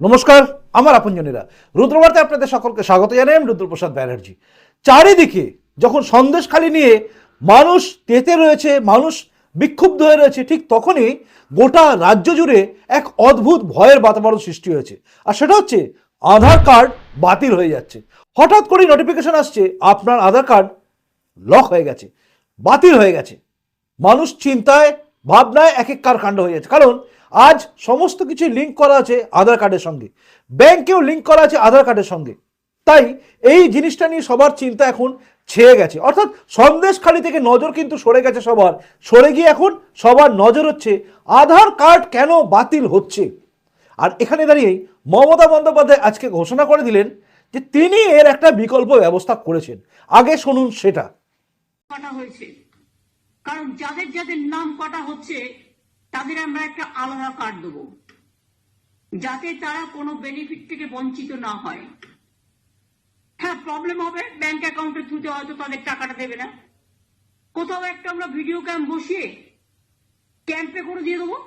নমস্কার, আমার আপনজনেরা। রুদ্রবার্তে আপনাদের সকলকে স্বাগত জানাই আমি রুদ্রপ্রসাদ ব্যানার্জি। চারিদিকে যখন সন্দেশখালি নিয়ে মানুষ তেতে রয়েছে, মানুষ বিক্ষুব্ধ হয়ে রয়েছে, ঠিক তখনই গোটা রাজ্য জুড়ে এক অদ্ভুত ভয়ের বাতাবরণ সৃষ্টি হয়েছে। আর সেটা হচ্ছে, আধার কার্ড বাতিল হয়ে যাচ্ছে। হঠাৎ করেই নোটিফিকেশন আসছে, আপনার আধার কার্ড লক হয়ে গেছে, বাতিল হয়ে গেছে। মানুষ চিন্তায় ভাবনায় এক এক কার কাণ্ড হয়ে যাচ্ছে। কারণ আজ সমস্ত কিছু লিঙ্ক করা আছে আধার কার্ডের সঙ্গে। ব্যাংকেও লিঙ্ক করা আছে আধার কার্ডের সঙ্গে। তাই এই জিনিসটা নিয়ে সবার চিন্তা এখন ছেয়ে গেছে। অর্থাৎ সন্দেশখালি থেকে নজর কিন্তু সরে গেছে সবার। সরে গিয়ে এখন সবার নজর হচ্ছে আধার কার্ড কেন বাতিল হচ্ছে? আর এখানে দাঁড়িয়েই মমতা বন্দ্যোপাধ্যায় আজকে ঘোষণা করে দিলেন যে তিনি এর একটা বিকল্প ব্যবস্থা করেছেন। আগে শুনুন সেটা। হয়েছে। কারণ যাদের যাদের নাম কাটা হচ্ছে, তাদের আমরা একটা আলাদা কার্ড দেবো। যাতে তারা কোনো বেনিফিট থেকে বঞ্চিত না হয়। হ্যাঁ প্রবলেম হবে ব্যাংক অ্যাকাউন্টের থ্রুতে হয়তো তাদের টাকাটা দেবে না। কোথাও একটা আমরা ভিডিও ক্যাম্প বসিয়ে ক্যাম্পে করে দিয়ে দেবো।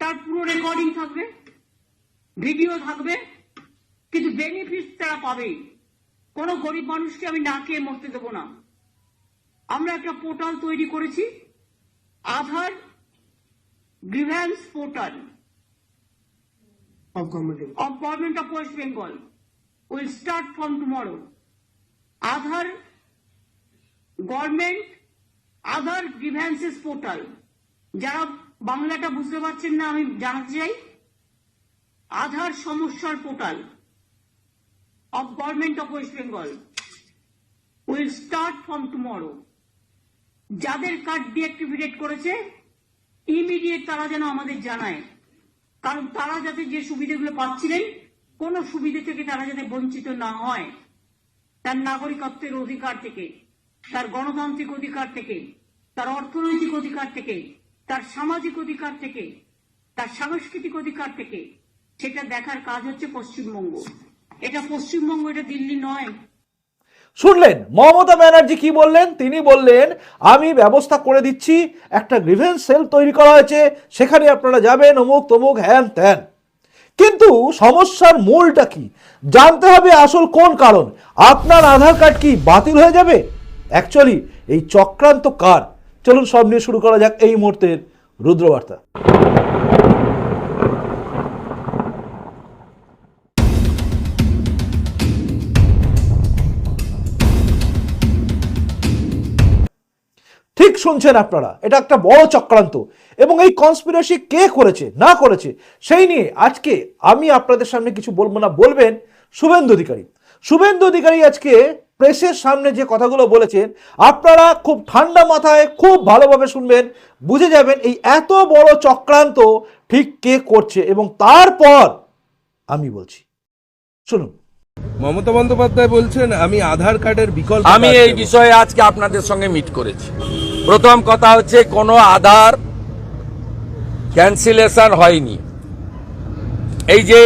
তার পুরো রেকর্ডিং থাকবে ভিডিও থাকবে, কিন্তু বেনিফিট তারা পাবেই। কোনো গরিব মানুষকে আমি না খেয়ে মরতে দেবো না। আমরা একটা পোর্টাল তৈরি করেছি Aadhaar grievance portal of government. of Government of West Bengal will start from tomorrow. Aadhaar government Aadhaar grievances portal যারা বাংলাটা বুঝতে পারছেন না আমি জানাতে চাই আধার সমস্যার portal of government of West Bengal will start from tomorrow যাদের কার্ড ডিঅ্যাক্টিভেট করেছে ইমিডিয়েট তারা যেন আমাদের জানায়। কারণ তারা যাতে যে সুবিধাগুলো পাচ্ছিলেন, কোন সুবিধা থেকে তারা যাতে বঞ্চিত না হয়। তার নাগরিকত্বের অধিকার থেকে, তার গণতান্ত্রিক অধিকার থেকে, তার অর্থনৈতিক অধিকার থেকে, তার সামাজিক অধিকার থেকে, তার সাংস্কৃতিক অধিকার থেকে, সেটা দেখার কাজ হচ্ছে পশ্চিমবঙ্গ। এটা পশ্চিমবঙ্গ, এটা দিল্লি নয় শুনলেন, মমতা ব্যানার্জি কি বললেন? তিনি বললেন, আমি ব্যবস্থা করে দিচ্ছি, একটা গ্রিভেন্স সেল তৈরি করা হয়েছে, সেখানে আপনারা যাবেন, অমুক তমুক, হ্যান ত্যান। কিন্তু সমস্যার মূলটা কি? জানতে হবে আসল কোন কারণ। আপনার আধার কার্ড কি বাতিল হয়ে যাবে? অ্যাকচুয়ালি এই চক্রান্ত কার? চলুন সব নিয়ে শুরু করা যাক এই মুহূর্তের রুদ্রবার্তা। শুনছেন আপনারা? এটা একটা বড় চক্রান্ত। এবং এই কনস্পিরেসি কে করেছে না করেছে সেই নিয়ে আজকে আমি আপনাদের সামনে কিছু বলব না। বলবেন শুভেন্দু অধিকারী। শুভেন্দু অধিকারী আজকে প্রেসের সামনে যে কথাগুলো বলেছেন আপনারা খুব ঠান্ডা মাথায় খুব ভালোভাবে শুনবেন বুঝে যাবেন এই এত বড় চক্রান্ত ঠিক কে করছে এবং তারপর আমি বলছি। শুনুন। মমতা বন্দ্যোপাধ্যায় বলছেন আমি আধার কার্ডের বিকল্প আমি এই বিষয়ে আজকে আপনাদের সঙ্গে মিট করেছি। প্রথম কথা হচ্ছে কোনো আধার ক্যান্সেলেশন হয়নি। এই যে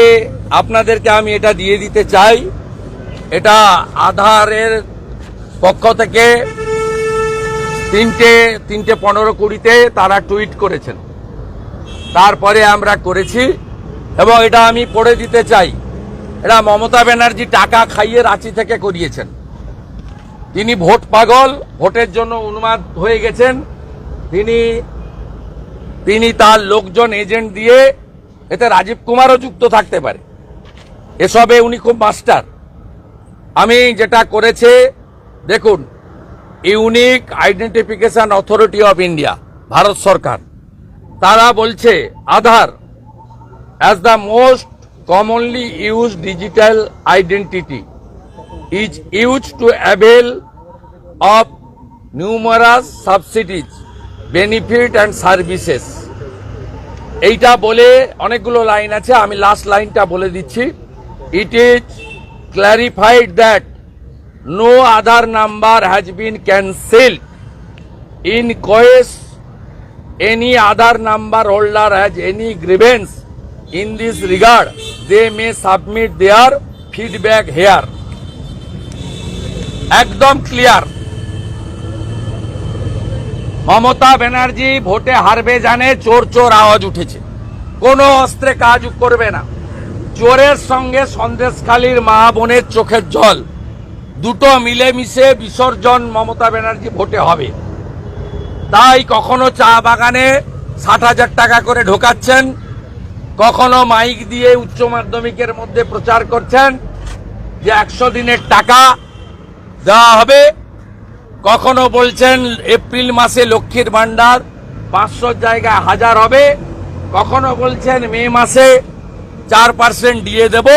আপনাদেরকে আমি এটা দিয়ে দিতে চাই, এটা আধারের পক্ষ থেকে তিনটে তিনটে পনেরো কুড়িতে তারা টুইট করেছেন। তারপরে আমরা করেছি এবং এটা আমি পড়ে দিতে চাই। এটা মমতা ব্যানার্জি টাকা খাইয়ে রাঁচি থেকে করিয়েছেন। তিনি ভোট পাগল, ভোটের জন্য উন্মাদ হয়ে গেছেন। তিনি তিনি তার লোকজন এজেন্ট দিয়ে এতে রাজীব কুমারও যুক্ত থাকতে পারে। এসবে উনি খুব মাস্টার। আমি যেটা করেছে, দেখুন, unique identification authority of India, Bharat সরকার। তারা বলছে, Aadhaar as the most commonly use digital identity is used to avail of numerous subsidies, benefit and services. এইটা বলে অনেকগুলো লাইন আছে আমি লাস্ট লাইনটা বলে দিচ্ছি it is clarified that no Aadhaar number has been cancelled in case any other number holder has any grievance in this regard, they may submit their feedback here. একদম clear Mamata Banerjee ভোটে হারবে জানে চোর চোর আওয়াজ উঠেছে। কোনো অস্ত্রে কাজ করবে না। চোরের সঙ্গে সন্দেশখালীর মা বোনের চোখের জল। দুটো মিলেমিশে বিসর্জন মমতা ব্যানার্জি ভোটে হবে। তাই কখনো চা বাগানে ষাট হাজার টাকা করে ঢোকাচ্ছেন, কখনো মাইক দিয়ে উচ্চ মাধ্যমিকের মধ্যে প্রচার করছেন যে একশো দিনের টাকা দেওয়া হবে। কখনো বলছেন এপ্রিল মাসে লক্ষ্মীর ভাণ্ডার, পাঁচশো জায়গায় হাজার হবে। কখনো বলছেন মে মাসে চার পার্সেন্ট দিয়ে দেব।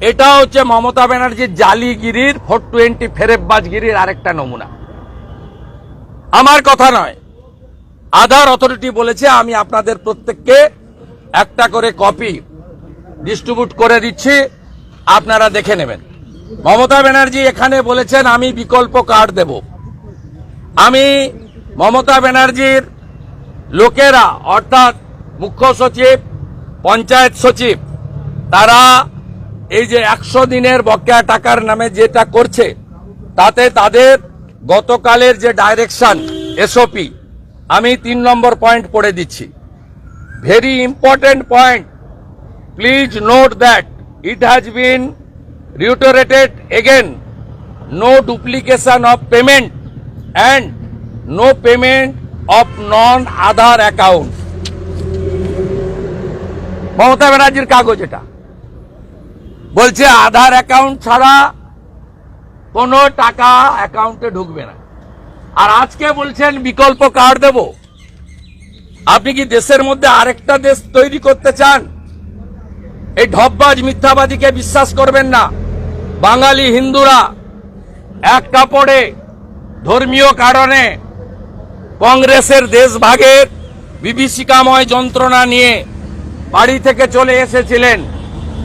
এটা হচ্ছে মমতা ব্যানার্জির জালিগিরির, ফোর টোয়েন্টি ফেরেববাজগিরির আরেকটা নমুনা। আমার কথা নয়। আধার অথরিটি বলেছে, আমি আপনাদের প্রত্যেককে একটা করে কপি ডিস্ট্রিবিউট করে দিচ্ছি। আপনারা দেখে নেবেন। মমতা ব্যানার্জি এখানে বলেছেন, আমি বিকল্প কার্ড দেব। আমি মমতা ব্যানার্জির লোকেরা, অর্থাৎ মুখ্য সচিব, পঞ্চায়েত সচিব, তারা এই যে একশো দিনের বকেয়া টাকার নামে যেটা করছে, তাতে তাদের গতকালের যে ডাইরেকশন, এসওপি, আমি তিন নম্বর পয়েন্ট পড়ে দিচ্ছি। Very important point please note that it has been reiterated again, no duplication of payment and no payment of non aadhaar account. Mamata ব্যানার্জির কাগজ এটা। বলছে আধার অ্যাকাউন্ট ছাড়া কোনো টাকা অ্যাকাউন্টে ঢুকবে না। আর আজকে বলছেন, বিকল্প কার্ড দেব। আপনি কি দেশের মধ্যে আরেকটা দেশ তৈরি করতে চান? এই ঢপবাজ মিথ্যাবাদীকে বিশ্বাস করবেন না। বাঙালি হিন্দুরা এক কাপড়ে ধর্মীয় কারণে কংগ্রেসের দেশভাগের বিভীষিকাময় যন্ত্রণা নিয়ে বাড়ি থেকে চলে এসেছিলেন।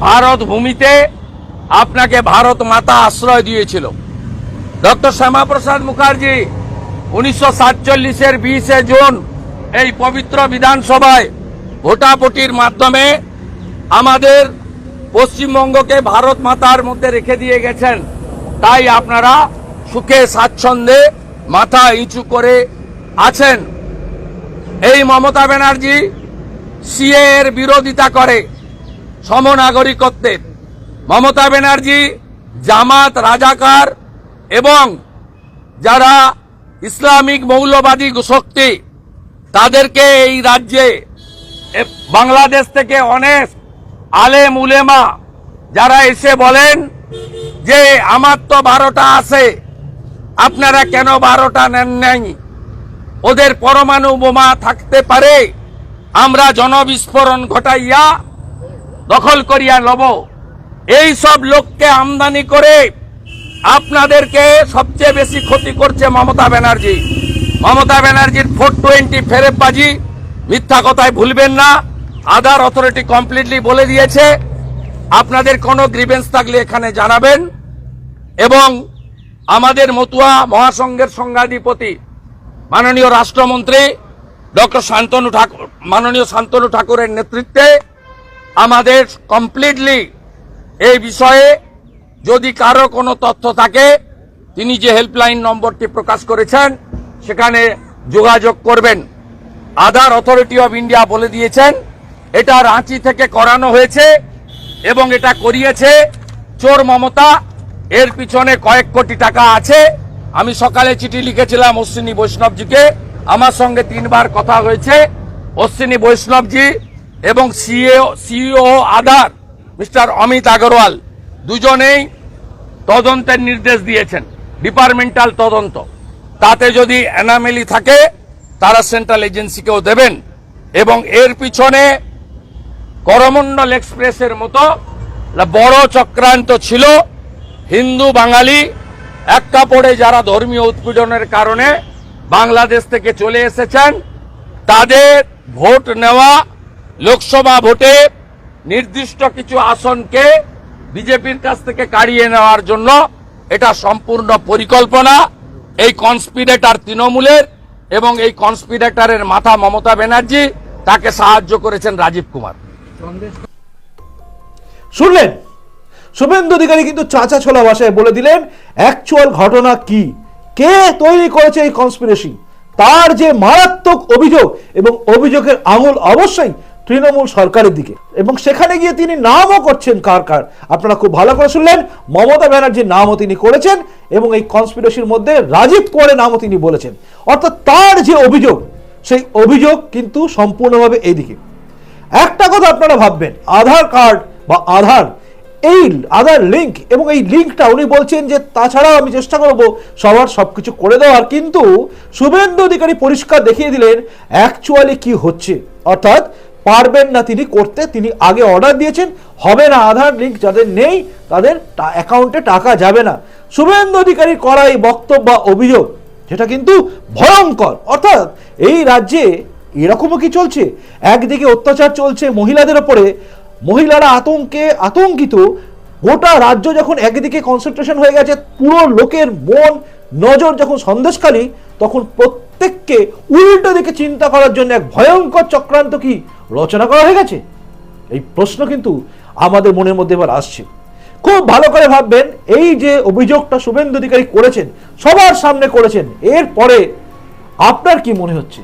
ভারত ভূমিতে আপনাকে ভারত মাতা আশ্রয় দিয়েছিল। ডক্টর শ্যামাপ্রসাদ মুখার্জি উনিশশো সাতচল্লিশের বিশে জুন এই পবিত্র বিধানসভায় ভোটাভুটির মাধ্যমে আমাদের পশ্চিমবঙ্গকে ভারত মাতার মধ্যে রেখে দিয়ে গেছেন। তাই আপনারা সুখে, স্বাচ্ছন্দ্যে মাথা ইঁচু করে আছেন। এই মমতা ব্যানার্জি সিএ এর বিরোধিতা করে সমনাগরিকত্বের মমতা ব্যানার্জি জামাত, রাজাকার এবং যারা ইসলামিক মৌলবাদী শক্তি, তাদেরকে এই রাজ্যে বাংলাদেশ থেকে অনেক আলেম উলেমা যারা এসে বলেন যে আমার তো বারোটা আছে, আপনারা কেন বারোটা নেন নাই? ওদের পরমাণু বোমা থাকতে পারে, আমরা জনবিস্ফোরণ ঘটাইয়া দখল করিয়া লব। এই সব লোককে আমদানি করে আপনাদেরকে সবচেয়ে বেশি ক্ষতি করছে মমতা ব্যানার্জি। মমতা ব্যানার্জির ফোর টোয়েন্টি ফেরেববাজি মিথ্যা কথায় ভুলবেন না। আধার অথরিটি কমপ্লিটলি বলে দিয়েছে। আপনাদের কোনো গ্রিভেন্স থাকলে এখানে জানাবেন। এবং আমাদের মতুয়া মহাসংঘের সংঘাধিপতি, মাননীয় রাষ্ট্রমন্ত্রী ডক্টর শান্তনু ঠাকুর, মাননীয় শান্তনু ঠাকুরের নেতৃত্বে আমাদের কমপ্লিটলি এই বিষয়ে যদি কারও কোনো তথ্য থাকে, তিনি যে হেল্পলাইন নম্বরটি প্রকাশ করেছেন, সেখানে যোগাযোগ করবেন। আদার অথরিটি অফ ইন্ডিয়া বলে দিয়েছেন এটা রাঁচি থেকে করানো হয়েছে এবং এটা করিয়েছে চোর মমতা। এর পিছনে কয়েক কোটি টাকা আছে। আমি সকালে চিঠি লিখেছিলাম অশ্বিনী বৈষ্ণবজিকে। আমার সঙ্গে তিনবার কথা হয়েছে। অশ্বিনী বৈষ্ণবজি এবং CA CEO Aadhaar, mister Amit Agarwal দুজনেই তদন্তের নির্দেশ দিয়েছেন, ডিপার্টমেন্টাল তদন্ত। তাতে যদি অ্যানামেলি থাকে, তারা সেন্ট্রাল এজেন্সিকেও দেবেন। এবং এর পিছনে করমণ্ডল এক্সপ্রেসের মতো বড় চক্রান্ত ছিল। হিন্দু, বাঙালি এক কাপড়ে যারা ধর্মীয় উৎপীড়নের কারণে বাংলাদেশ থেকে চলে এসেছেন, তাদের ভোট নেওয়া, লোকসভা ভোটে নির্দিষ্ট কিছু আসনকে বিজেপির কাছ থেকে কাড়িয়ে নেওয়ার জন্য এটা সম্পূর্ণ পরিকল্পনা। এই কনস্পিরেটার তৃণমূলের এবং এই কনস্পিরেটারের মাথা মমতা ব্যানার্জি তাকে সাহায্য করেছেন রাজীব কুমার। শুনলেন? শুভেন্দু অধিকারী কিন্তু চাচা ছোলা ভাষায় বলে দিলেন অ্যাকচুয়াল ঘটনা কি? কে তৈরি করেছে এই কনস্পিরেসি তার যে মারাত্মক অভিযোগ এবং অভিযোগের আঙুল অবশ্যই তৃণমূল সরকারের দিকে। এবং সেখানে গিয়ে তিনি নামও করছেন কার কার? আপনারা খুব ভালো করে শুনলেন, মমতা ব্যানার্জির নামও তিনি করেছেন এবং এই কনস্পিরেসির মধ্যে রাজীব কুমারের নামও তিনি বলেছেন। অর্থাৎ তার যে অভিযোগ, সেই অভিযোগ কিন্তু সম্পূর্ণভাবে এইদিকে একটা কথা আপনারা ভাববেন, আধার কার্ড বা আধার, এই আধার লিঙ্ক এবং এই লিঙ্কটা উনি বলছেন যে তাছাড়াও আমি চেষ্টা করব সবার সবকিছু করে দেওয়ার, কিন্তু শুভেন্দু অধিকারী পরিষ্কার দেখিয়ে দিলেন অ্যাকচুয়ালি কি হচ্ছে। অর্থাৎ পারবেন না তিনি করতে, তিনি আগে অর্ডার দিয়েছেন, হবে না আধার লিঙ্ক যাদের নেই তাদের অ্যাকাউন্টে টাকা যাবে না। শুভেন্দু অধিকারী করা এই বক্তব্য অভিযোগ, যেটা কিন্তু ভয়ঙ্কর। অর্থাৎ এই রাজ্যে এরকমও কি চলছে? একদিকে অত্যাচার চলছে মহিলাদের ওপরে। মহিলারা আতঙ্কে, আতঙ্কিত। গোটা রাজ্য যখন একদিকে কনসেন্ট্রেশন হয়ে গেছে, পুরো লোকের মন, নজর যখন সন্দেশখালী, তখন প্রত্যেককে উল্টো দিকে চিন্তা করার জন্য এক ভয়ঙ্কর চক্রান্ত কি রচনা করা হয়ে গেছে? এই প্রশ্ন কিন্তু আমাদের মনের মধ্যে এবার আসছে। খুব ভালো করে ভাববেন, এই যে অভিযোগটা শুভেন্দু অধিকারী করেছেন, সবার সামনে করেছেন, এরপরে আপনার কি মনে হচ্ছে?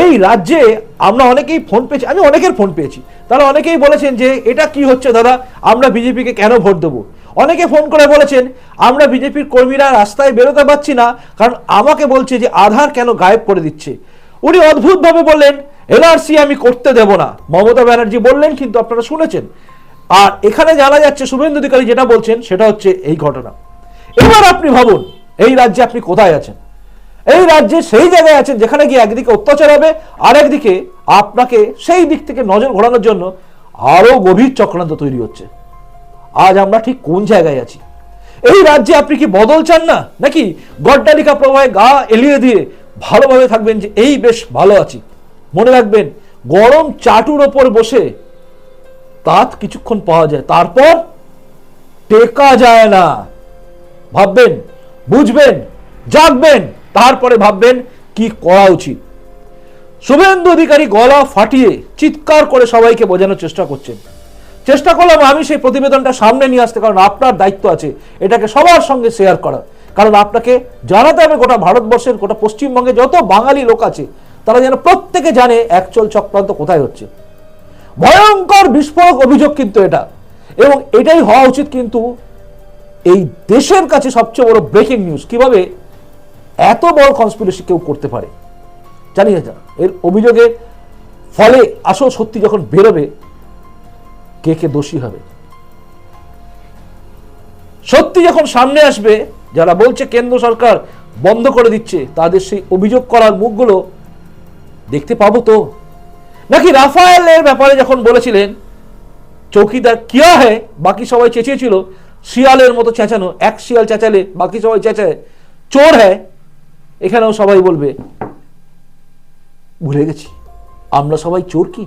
এই রাজ্যে আমরা অনেকেই ফোন পেয়েছি, আমি অনেকের ফোন পেয়েছি। তারা অনেকেই বলেছেন যে, এটা কি হচ্ছে দাদা? আমরা বিজেপিকে কেন ভোট দেবো? অনেকে ফোন করে বলেছেন, আমরা বিজেপির কর্মীরা রাস্তায় বেরোতে পারছি না, কারণ আমাকে বলছে যে আধার কেন গায়েব করে দিচ্ছে। উনি অদ্ভুতভাবে বললেন এনআরসি আমি করতে দেব না। মমতা ব্যানার্জি বললেন, কিন্তু আপনারা শুনেছেন। আর এখানে জানা যাচ্ছে, শুভেন্দু অধিকারী যেটা বলছেন, সেটা হচ্ছে এই ঘটনা। এবার আপনি ভাবুন, এই রাজ্যে আপনি কোথায় আছেন? এই রাজ্যে সেই জায়গায় আছেন যেখানে গিয়ে একদিকে অত্যাচার হবে আর একদিকে আপনাকে সেই দিক থেকে নজর ঘোরানোর জন্য আরও গভীর চক্রান্ত তৈরি হচ্ছে। আজ আমরা ঠিক কোন জায়গায় আছি? এই রাজ্যে আপনি কি বদল চান না? নাকি গড্ডালিকা প্রবাহে গা এলিয়ে দিয়ে ভালোভাবে থাকবেন যে এই বেশ ভালো আছি? মনে রাখবেন, গরম চাটুর ওপর বসে তাত কিছুক্ষণ পাওয়া যায়, তারপর টেকা যায় না। ভাববেন, বুঝবেন, জাগবেন তারপরে ভাববেন, কি করা উচিত? শুভেন্দু অধিকারী গলা ফাটিয়ে চিৎকার করে সবাইকে বোঝানোর চেষ্টা করছেন। চেষ্টা করলাম আমি সেই প্রতিবেদনটা সামনে নিয়ে আসতে, কারণ আপনার দায়িত্ব আছে। এটাকে সবার সঙ্গে শেয়ার করা। কারণ আপনাকে জানাতে হবে গোটা ভারতবর্ষের, গোটা পশ্চিমবঙ্গে যত বাঙালি লোক আছে, তারা যেন প্রত্যেকে জানে অ্যাকচুয়াল চক্রান্ত কোথায় হচ্ছে। ভয়ঙ্কর, বিস্ফোরক অভিযোগ কিন্তু এটা। এবং এটাই হওয়া উচিত কিন্তু এই দেশের কাছে সবচেয়ে বড় ব্রেকিং নিউজ কীভাবে এত বড় কনস্পিরেসি কেউ করতে পারে? জানিয়ে যা এর অভিযোগের ফলে আসল সত্যি যখন বেরোবে, কে কে দোষী হবে? সত্যি যখন সামনে আসবে, যারা বলছে কেন্দ্র সরকার বন্ধ করে দিচ্ছে, তাদের সেই অভিযোগ করার মুখগুলো দেখতে পাবো তো? নাকি রাফায়েলের ব্যাপারে যখন বলেছিলেন, চৌকিদার কিয়া হ্যায় বাকি সবাই চেঁচিয়েছিল, শিয়ালের মতো চেঁচানো, এক শিয়াল চেঁচালে বাকি সবাই চেঁচায়, চোর হ্যায় এখানেও সবাই বলবে, ভুলে গেছি, আমরা সবাই চোর কি?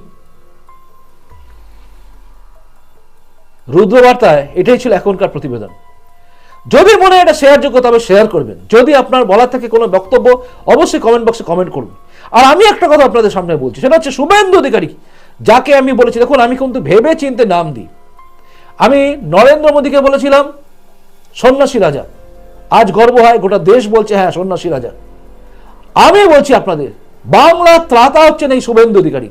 রুদ্রবার্তায় এটাই ছিল এখনকার প্রতিবেদন। যদি মনে এটা শেয়ারযোগ্য তবে শেয়ার করবেন। যদি আপনার বলার থেকে কোনো বক্তব্য, অবশ্যই কমেন্ট বক্সে কমেন্ট করুন। আর আমি একটা কথা আপনাদের সামনে বলছি, সেটা হচ্ছে শুভেন্দু অধিকারী, যাকে আমি বলেছি, দেখুন, আমি কিন্তু ভেবে চিনতে নাম দিই। আমি নরেন্দ্র মোদীকে বলেছিলাম, সন্ন্যাসী রাজা। আজ গর্ব হয়, গোটা দেশ বলছে হ্যাঁ সন্ন্যাসী রাজা। আমি বলছি আপনাদের, বাংলা ত্রাতা হচ্ছেন এই শুভেন্দু অধিকারী,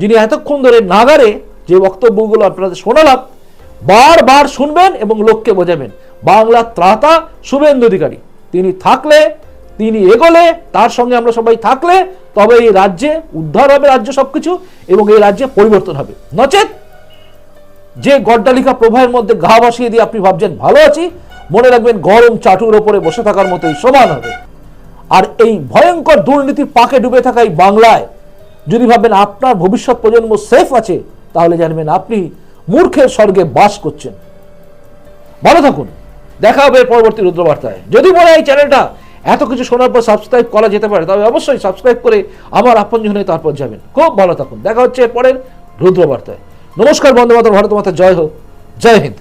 যিনি এতক্ষণ ধরে নাগারে যে বক্তব্যগুলো আপনাদের শোনালাম, বারবার শুনবেন এবং লোককে বোঝাবেন। বাংলা ত্রাতা শুভেন্দু অধিকারী, তিনি থাকলে, তিনি এগোলে, তার সঙ্গে আমরা সবাই থাকলে, তবে এই রাজ্যে উদ্ধার হবে রাজ্য সবকিছু এবং এই রাজ্যে পরিবর্তন হবে। নচেত যে গড্ডালিকা প্রবাহের মধ্যে গা ভাসিয়ে দিয়ে আপনি ভাবছেন, ভালো আছি। মনে রাখবেন গরম চাটুর ওপরে বসে থাকার মতোই সমান হবে। আর এই ভয়ঙ্কর দুর্নীতির পাকে ডুবে থাকা এই বাংলায়। যদি ভাবেন আপনার ভবিষ্যৎ প্রজন্ম সেফ আছে, তাহলে জানবেন আপনি মূর্খের স্বর্গে বাস করছেন। ভালো থাকুন। দেখা হবে পরবর্তী রুদ্রবার্তায়। যদি মনে হয় এই চ্যানেলটা এত কিছু শোনার পর সাবস্ক্রাইব করা যেতে পারে, তবে অবশ্যই সাবস্ক্রাইব করে আমার আপনজন তারপর যাবেন। খুব ভালো থাকুন। দেখা হচ্ছে এর পরের রুদ্রবার্তায়। নমস্কার বন্ধু মাতা ভারত মাতা জয় হোক। জয় হিন্দ।